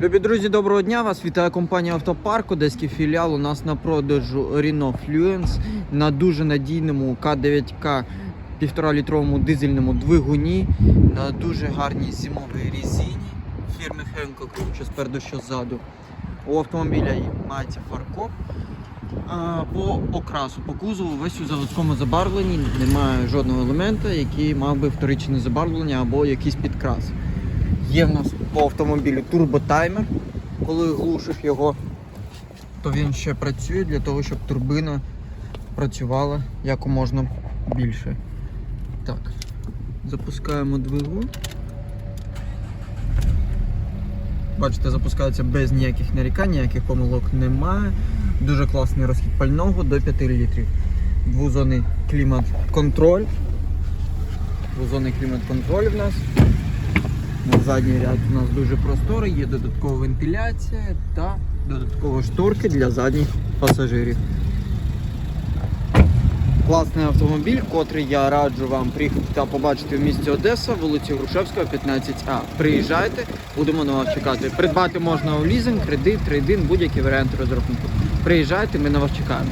Любі друзі, доброго дня! Вас вітає компанія Автопарк, одеський філіал. У нас на продажу Renault Fluence на дуже надійному К9К 1,5 літровому дизельному двигуні на дуже гарній зимовій резині фірми Hankook, що спереду, що ззаду. У автомобіля мається фаркоп. По окрасу, по кузову, весь у заводському забарвленні немає жодного елемента, який мав би вторичне забарвлення або якийсь підкрас. Є в нас по автомобілю турботаймер. Коли глушиш його, то він ще працює для того, щоб турбина працювала якомога більше. Так, запускаємо двигун. Бачите, запускається без ніяких нарікань, ніяких помилок немає. Дуже класний розхід пального до 5 літрів. Двозонний клімат-контроль. Двозонний клімат-контроль в нас. Задній ряд у нас дуже просторий, є додаткова вентиляція та додаткові шторки для задніх пасажирів. Класний автомобіль, котрий я раджу вам приїхати та побачити в місті Одеса, вулиці Грушевського, 15А. Приїжджайте, будемо на вас чекати. Придбати можна у лізинг, кредит, трейдин, будь-які варіанти розрахунку. Приїжджайте, ми на вас чекаємо.